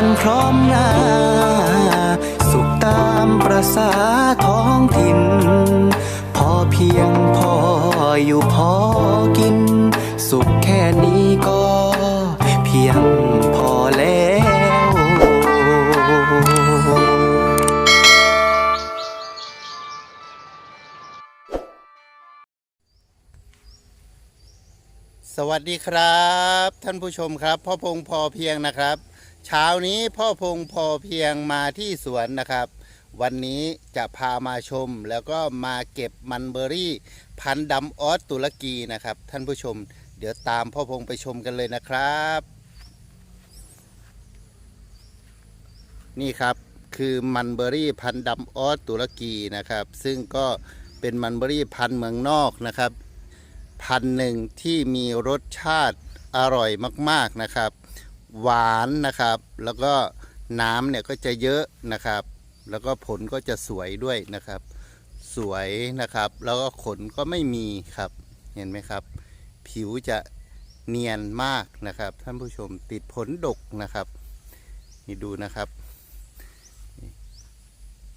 กันพร้อมหน้า สุขตามประษาท้องถิ่น พอเพียงพออยู่พอกิน สุขแค่นี้ก็เพียงพอแล้วสวัสดีครับ ท่านผู้ชมครับพ่อพงพอเพียงนะครับ เช้านี้พ่อพงพอเพียงมาที่สวนนะครับ วันนี้จะพามาชมแล้วก็มาเก็บมันเบอรี่ พันธุ์ดำออสตุรกีนะครับ ท่านผู้ชม เดี๋ยวตามพ่อพงไปชมกันเลยนะครับ นี่ครับคือมันเบอรี่พันธุ์ดำออสตุรกีนะครับ ซึ่งก็เป็นมันเบอรี่พันธุ์เมืองนอกนะครับ พันธุ์หนึ่งที่มีรสชาติอร่อยมาก ๆนะครับ หวานนะครับ แล้วก็น้ำเนี่ยก็จะเยอะนะครับ แล้วก็ผลก็จะสวยด้วยนะครับ สวยนะครับ แล้วก็ขนก็ไม่มีครับ เห็นไหมครับ ผิวจะเนียนมากนะครับ ท่านผู้ชมติดผลดกนะครับ นี่ดูนะครับ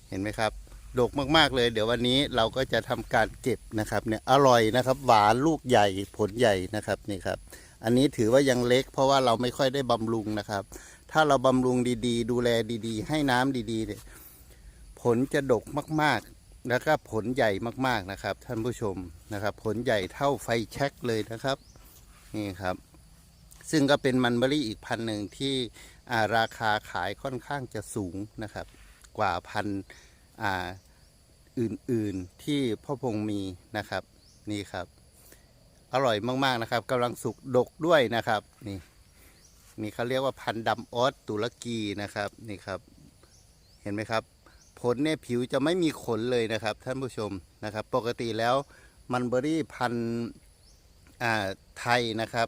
เห็นไหมครับดกมาก ๆ เลย เดี๋ยววันนี้เราก็จะทำการเก็บนะครับเนี่ยอร่อยนะครับ หวานลูกใหญ่ผลใหญ่นะครับนี่ครับ อันนี้ถือว่ายังเล็ก เพราะว่าเราไม่ค่อยได้บำรุงนะครับ ถ้าเราบำรุงดีๆ ดูแลดีๆ ให้น้ำดีๆเนี่ยผลจะดกมากๆ แล้วก็ผลใหญ่มากๆนะครับ ท่านผู้ชมนะครับ ผลใหญ่เท่าไฟแช็กเลยนะครับ นี่ครับ ซึ่งก็เป็นมันเบอรี่อีกพันหนึ่งที่ราคาขายค่อนข้างจะสูงนะครับ กว่าพันออื่นๆที่พ่อพงมีนะครับ นี่ครับ อร่อยมาก ๆ นะครับกำลังสุกดกด้วยนะครับนี่นี่เขาเรียกว่าพันธุ์ดำออสตุรกีนะครับนี่ครับ เห็นไหมครับ ผลเนี่ยผิวจะไม่มีขนเลยนะครับ ท่านผู้ชมนะครับ ปกติแล้วมันเบอรี่พันธุ์อ่าไทยนะครับ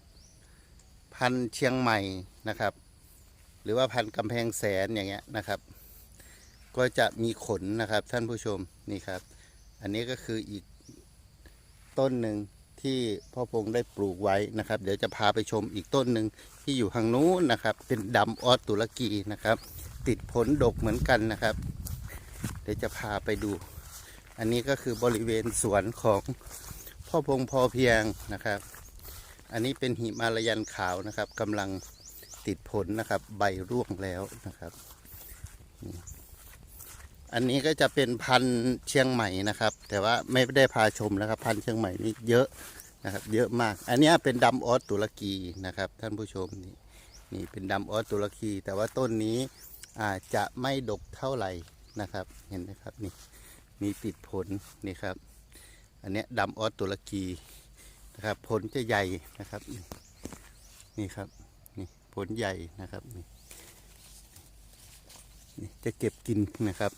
พันธุ์เชียงใหม่นะครับ หรือว่าพันธุ์กำแพงแสนอย่างเงี้ยนะครับ ก็จะมีขนนะครับท่านผู้ชมนี่ครับ อันนี้ก็คืออีกต้นหนึ่ง ที่พ่อพงได้ปลูกไว้นะครับ เดี๋ยวจะพาไปชมอีกต้นหนึ่งที่อยู่ทางนู้นนะครับ เป็นดำออสตุรกีนะครับ ติดผลดกเหมือนกันนะครับ เดี๋ยวจะพาไปดู อันนี้ก็คือบริเวณสวนของพ่อพงพอเพียงนะครับ อันนี้เป็นหิมาลายันขาวนะครับกำลังติดผลนะครับ ใบร่วงแล้วนะครับ อันนี้ก็จะเป็นพันธุ์เชียงใหม่นะครับ แต่ว่าไม่ได้พาชมนะครับ พันธุ์เชียงใหม่นี่เยอะ นะครับ เยอะมาก อันนี้เป็นดำออสตุรกีนะครับ ท่านผู้ชมนี่นี่เป็นดำออสตุรกี แต่ว่าต้นนี้อาจจะไม่ดกเท่าไหร่นะครับ เห็นไหมครับนี่มีติดผลนี่ครับ อันนี้ยดำออสตุรกีนะครับ ผลจะใหญ่นะครับ นี่ครับนี่ผลใหญ่นะครับนี่นี่จะเก็บกินนะครับ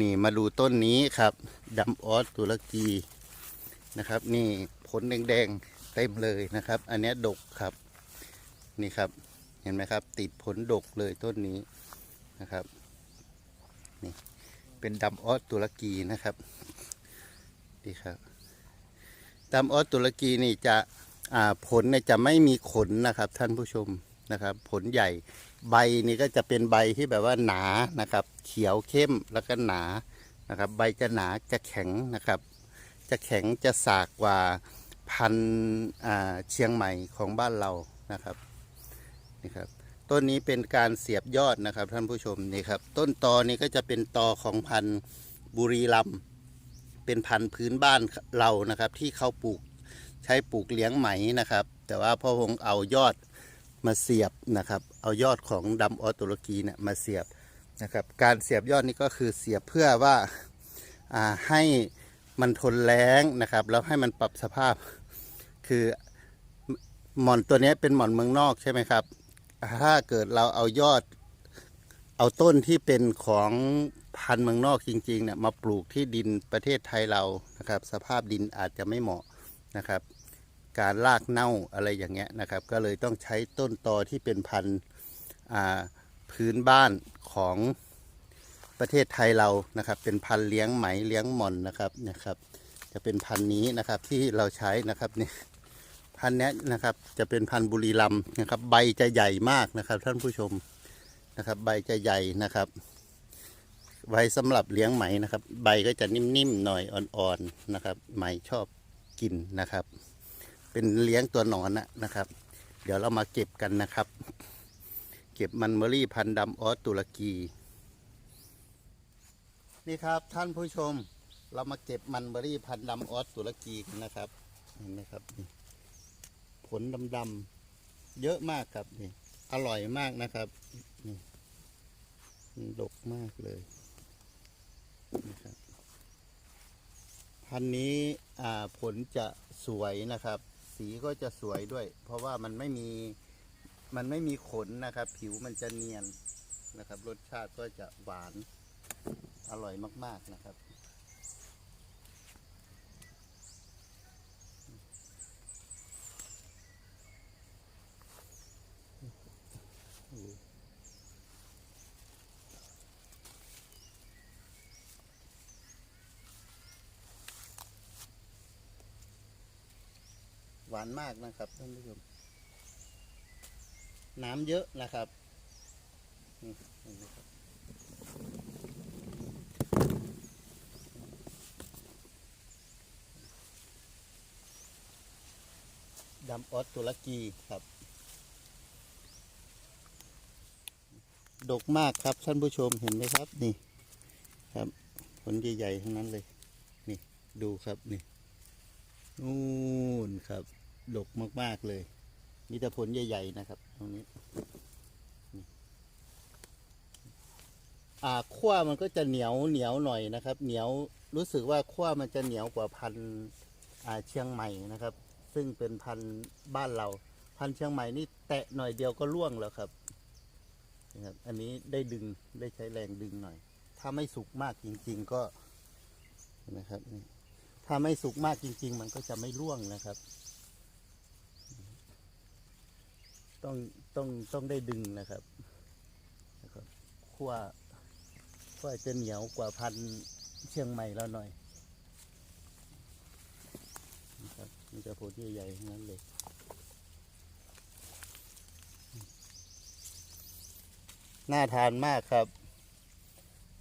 นี่มาดูต้นนี้ครับดำออสตุรกีนะครับ นี่ ผลแดงๆเต็มเลยนะครับ อันนี้ดกครับนี่ครับเห็นไหมครับ ติดผลดกเลยต้นนี้นะครับนี่เป็นดำออสตุรกีนะครับดีครับดำออสตุรกีนี่จะผลเนี่ยจะไม่มีขนนะครับ ท่านผู้ชมนะครับ ผลใหญ่ใบนี่ก็จะเป็นใบที่แบบว่าหนานะครับ เขียวเข้มแล้วก็หนานะครับ ใบจะหนาจะแข็งนะครับ จะแข็งจะสากกว่า พันธุ์เชียงใหม่ของบ้านเรานะครับนี่ครับต้นนี้เป็นการเสียบยอดนะครับท่านผู้ชมนี่ครับ ต้นตอนี้ก็จะเป็นตอของพันธุ์บุรีรัมเป็นพันธุ์พื้นบ้านเรานะครับ ที่เขาปลูกใช้ปลูกเลี้ยงไหมนะครับ แต่ว่าพ่อคงเอายอดมาเสียบนะครับ เอายอดของดำออตุรกีเนี่ยมาเสียบนะครับ การเสียบยอดนี่ก็คือเสียบเพื่อว่าอ่าให้มันทนแรงนะครับ แล้วให้มันปรับสภาพ คือหม่อนตัวนี้เป็นหม่อนเมืองนอกใช่ไหมครับ ถ้าเกิดเราเอายอด เอาต้นที่เป็นของพันธุ์เมืองนอกจริงๆเนี่ยมาปลูกที่ดินประเทศไทยเรานะครับ สภาพดินอาจจะไม่เหมาะนะครับ การลากเน่าอะไรอย่างเงี้ยนะครับ ก็เลยต้องใช้ต้นตอที่เป็นพันธุ์พื้นบ้านของประเทศไทยเรานะครับ เป็นพันธุ์เลี้ยงไหมเลี้ยงหม่อนนะครับนะครับ จะเป็นพันธุ์นี้นะครับที่เราใช้นะครับเนี่ย พันธุ์นี้นะครับ จะเป็นพันธุ์บุรีรัมนะครับ ใบจะใหญ่มากนะครับ ท่านผู้ชมนะครับ ใบจะใหญ่นะครับ ไว้สำหรับเลี้ยงไหมนะครับ ใบก็จะนิ่มๆหน่อยอ่อนๆนะครับ ไหมชอบกินนะครับ เป็นเลี้ยงตัวหนอนนะครับ เดี๋ยวเรามาเก็บกันนะครับ เก็บมันเมอรี่พันธุ์ดำออสตุรกีนี่ครับท่านผู้ชมเรามาเก็บมันเบอรี่พันธุ์ดำออสตุรกีนนะครับเห็นไหมครับ นี่ผลดำๆเยอะมากครับนี่อร่อยมากนะครับนี่ดกมากเลยนะครับพันนี้ผลจะสวยนะครับ สีก็จะสวยด้วย เพราะว่ามันไม่มีมันไม่มีขนนะครับ ผิวมันจะเนียนนะครับ รสชาติก็จะหวานอร่อยมาก ๆนะครับ หวานมากนะครับท่านผู้ชมน้ำเยอะนะครับนี่เห็นไหมครับดำออสตุรกีครับ ดกมากครับท่านผู้ชมเห็นไหมครับนี่ครับ ผลใหญ่ๆทั้งนั้นเลย นี่ดูครับนี่นู่นครับ ดกมาก ๆ เลย มีแต่ผลใหญ่ ๆ นะครับ ตรงนี้นอ่าขั้วมันก็จะเหนียวเหนียวหน่อยนะครับ เหนียวรู้สึกว่าขั้วมันจะเหนียวกว่าพันอ่าเชียงใหม่นะครับ ซึ่งเป็นพันบ้านเรา พันเชียงใหม่นี่แตะหน่อยเดียวก็ร่วงแล้วครับนะครับ อันนี้ได้ดึงได้ใช้แรงดึงหน่อย ถ้าไม่สุกมากจริง ๆ ก็นะครับนี่ถ้าไม่สุกมากจริง ๆ มันก็จะไม่ร่วงนะครับ ต้องต้องต้องได้ดึงนะครับนะครับขั้วขั้วจะเหนียวกว่าพันเชียงใหม่แล้วหน่อยนะครับมีแต่ผลใหญ่ๆทั้งนั้นเลยน่าทานมากครับ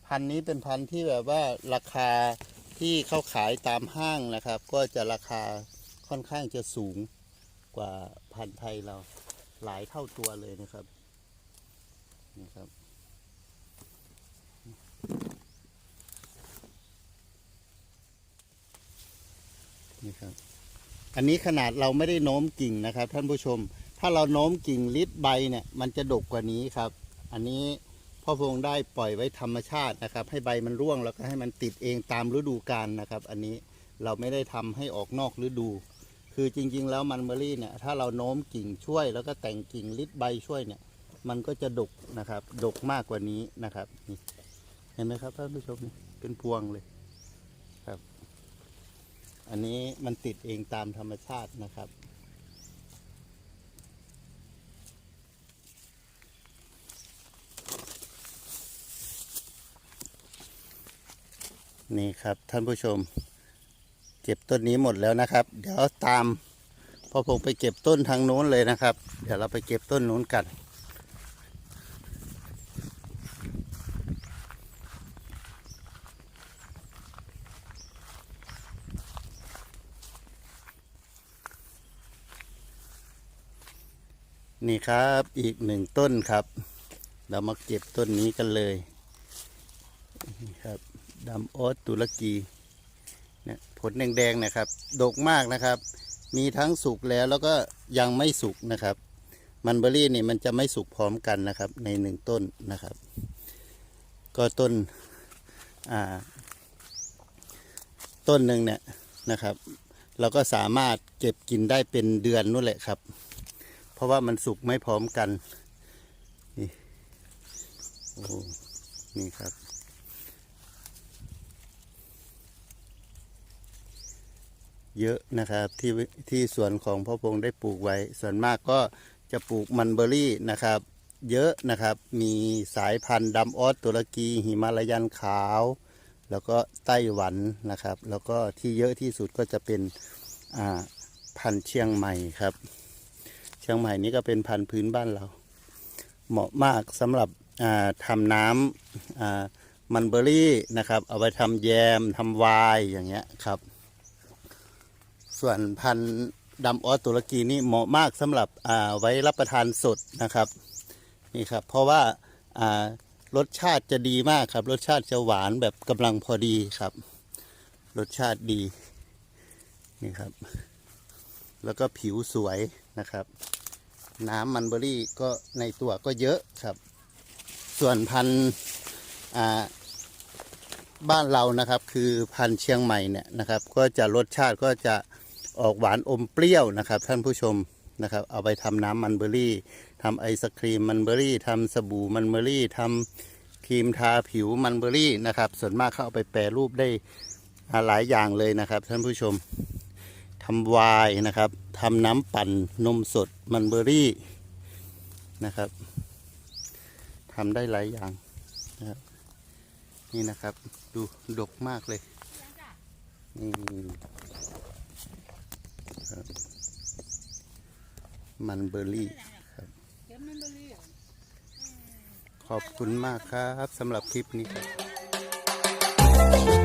พันนี้เป็นพันที่แบบว่าราคาที่เขาขายตามห้างนะครับ ก็จะราคาค่อนข้างจะสูงกว่าพันไทยเรา หลายเท่าตัวเลยนะครับนะครับ นี่ครับ อันนี้ขนาดเราไม่ได้โน้มกิ่งนะครับ ท่านผู้ชม ถ้าเราโน้มกิ่งลิดใบเนี่ย มันจะดกกว่านี้ครับ อันนี้พ่อพงได้ปล่อยไว้ธรรมชาตินะครับ ให้ใบมันร่วงแล้วก็ให้มันติดเองตามฤดูกาลนะครับ อันนี้เราไม่ได้ทำให้ออกนอกฤดู คือจริง ๆ แล้วมันเบอรี่เนี่ยถ้าเราโน้มกิ่งช่วย แล้วก็แต่งกิ่งลิดใบช่วยเนี่ยมันก็จะดกนะครับ ดกมากกว่านี้นะครับนี่เห็นไหมครับท่านผู้ชมนี่เป็นพวงเลยครับ อันนี้มันติดเองตามธรรมชาตินะครับนี่ครับท่านผู้ชม เก็บต้นนี้หมดแล้วนะครับ เดี๋ยวตามพ่อพงไปเก็บต้นทางโน้นเลยนะครับ เดี๋ยวเราไปเก็บต้นโน้นกัน นี่ครับอีกหนึ่งต้นครับ เรามาเก็บต้นนี้กันเลย นี่ครับดำออสตุรกี เนี่ยผลแดงๆนะครับ ดกมากนะครับ มีทั้งสุกแล้วแล้วก็ยังไม่สุกนะครับ มันเบอรี่นี่มันจะไม่สุกพร้อมกันนะครับ ในหนึ่งต้นนะครับ ก็ต้นอ่าต้นหนึ่งเนี่ยนะครับ เราก็สามารถเก็บกินได้เป็นเดือนนู่นแหละครับ เพราะว่ามันสุกไม่พร้อมกัน นี่โอ้นี่ครับ เยอะนะครับที่ที่สวนของพ่อพงได้ปลูกไว้ ส่วนมากก็จะปลูกมันเบอรี่นะครับ เยอะนะครับมีสายพันธุ์ดำออสตุรกีหิมาลายันขาว แล้วก็ไต้หวันนะครับ แล้วก็ที่เยอะที่สุดก็จะเป็นพันธุ์เชียงใหม่ครับ เชียงใหม่นี่ก็เป็นพันธุ์พื้นบ้านเรา เหมาะมากสำหรับทำน้ำมันเบอรี่นะครับ เอาไปทำแยมทำไวน์อย่างเงี้ยครับ ส่วนพันธุ์ดำออสตุรกีนี่เหมาะมากสำหรับอ่าไว้รับประทานสดนะครับนี่ครับ เพราะว่ารสชาติจะดีมากครับ รสชาติจะหวานแบบกำลังพอดีครับ รสชาติดีนี่ครับ แล้วก็ผิวสวยนะครับ น้ำมันเบอรี่ก็ในตัวก็เยอะครับ ส่วนพันธุ์บ้านเรานะครับ คือพันธุ์เชียงใหม่เนี่ยนะครับ ก็จะรสชาติก็จะ ออกหวานอมเปรี้ยวนะครับ ท่านผู้ชมนะครับ เอาไปทำน้ำมันเบอรี่ทำไอศครีมมันเบอรี่ทำสบู่มันเบอรี่ทำครีมทาผิวมันเบอรี่นะครับ ส่วนมากเขาเอาไปแปรรูปได้หลายอย่างเลยนะครับ ท่านผู้ชมทำไวน์นะครับทำน้ำปั่นนมสดมันเบอรี่นะครับทำได้หลายอย่างนะครับนี่นะครับ ดูดกมากเลยนี่ ครับ มันเบอร์รี่ครับ ขอบคุณมากครับสำหรับคลิปนี้ครับ